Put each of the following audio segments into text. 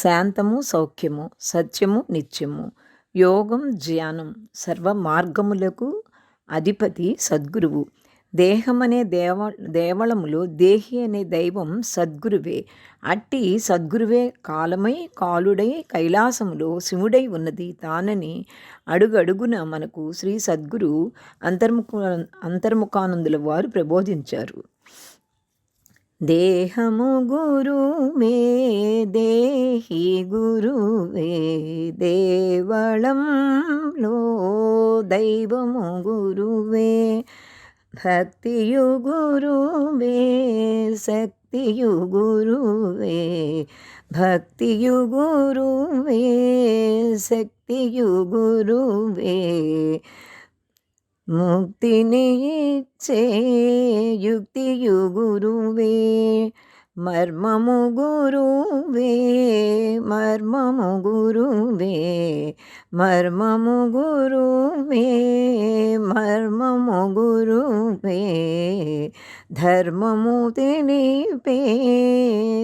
శాంతము సౌఖ్యము సత్యము నిత్యము. యోగం జ్ఞానం సర్వ మార్గములకు అధిపతి సద్గురువు. దేహమనే దేవ దేవళములు దేహి అనే దైవం సద్గురువే. అట్టి సద్గురువే కాలమై కాలుడై కైలాసములో శివుడై ఉన్నది. తానని అడుగడుగున మనకు శ్రీ సద్గురు అంతర్ముఖ అంతర్ముఖానందుల వారు ప్రబోధించారు. దేహము గురువే దేహి గురువే దేవళంలో దైవము గురువే భక్తియు గురువే శక్తియు గురువే భక్తియు గురువే శక్తియు గురువే ముక్తిని ఇచ్చే యుక్తియు గురువే మర్మము గురువే మర్మము గురువే మర్మము గురువే మర్మము గురువే ధర్మము తెలిపే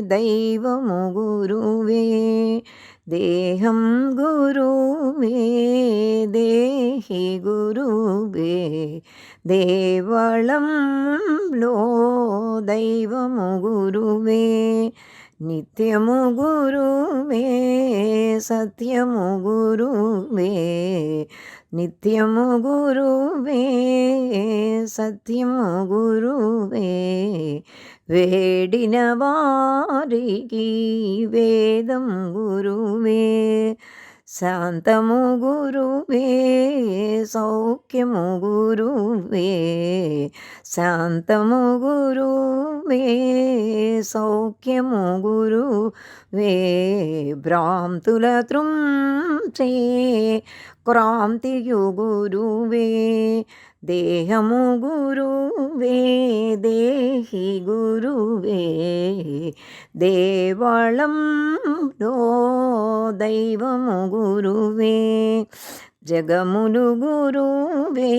దైవము గురువే தேகம் குருவே தேஹி குருவே தேவளம் லோ தெய்வமு குருவே நித்தியமு குருவே சத்தியமு குருவே நித்தியமு குருவே சத்தியமு குருவே. വേടിനവാരികി വേദം ഗുരുവേ. శాంతము గురువే సౌఖ్యము గురువే శాంతము గురువే సౌఖ్యము గురువే భ్రాంతుల త్రుంచే క్రాంతియు గురువే దేహము గురువే దేహి గురువే దేవళంలో దైవము గురువే జగములు గురువే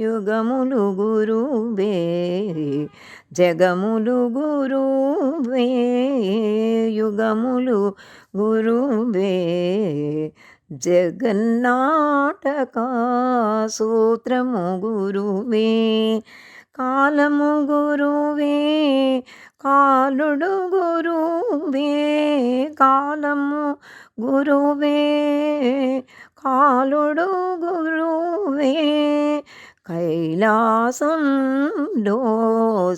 యుగములు గురువే జగములు గురువే యుగములు గురువే జగన్నాటక సూత్రము గురువే కాలము గురువే కాలుడు గురువే కాలము గురువే కాలుడు గురువే కైలాసంలో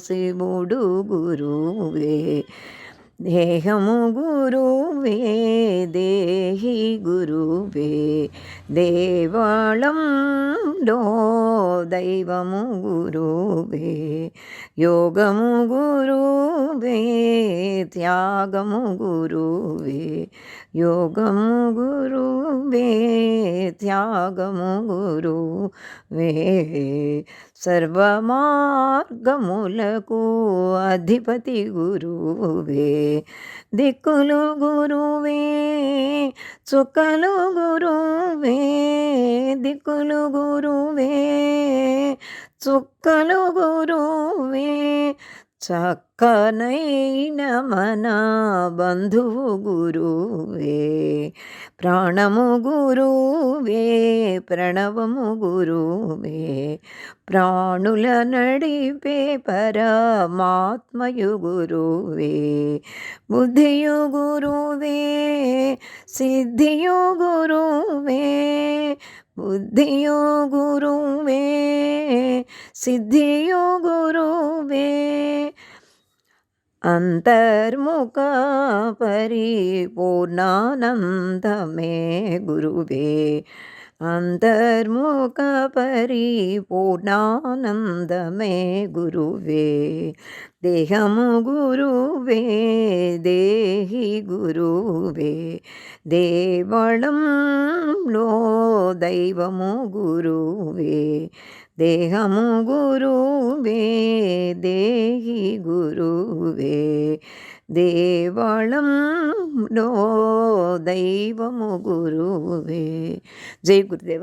శివుడు గురువే దేహము గురువే దేహి గురువే దేవాళంలో దైవము గురువే యోగము గురువే త్యాగము గురువే యోగము గురువే త్యాగము గురువే సర్వమార్గములకు అధిపతి గురువే దిక్కులు గురువే చుక్కలు గురువే దిక్కులు గురువే చుక్కలు గురువే చక్కనైన మన బంధువు గురువే ప్రాణము గురువే ప్రణవము గురువే ప్రాణుల నడిపే పరమాత్మయు గురువే బుద్ధియు గురువే సిద్ధియు గురువే బుద్ధియు గురువే. सिद्धियो गुरुवे अन्तर्मुखा पूर्णानं दमे गुरुवे। अन्तर्मुखपरि पूर्णानं दमे गुरुवे। देहमु गुरुवे देहि गुरुवे। देवणं लो दैवमु गुरुवे। ദേഹമു ഗുരുവേ ദേഹി ഗുരുവേ ദേവളം നോ ദൈവമു ഗുരുവേ ജയ് ഗുരുദേവ.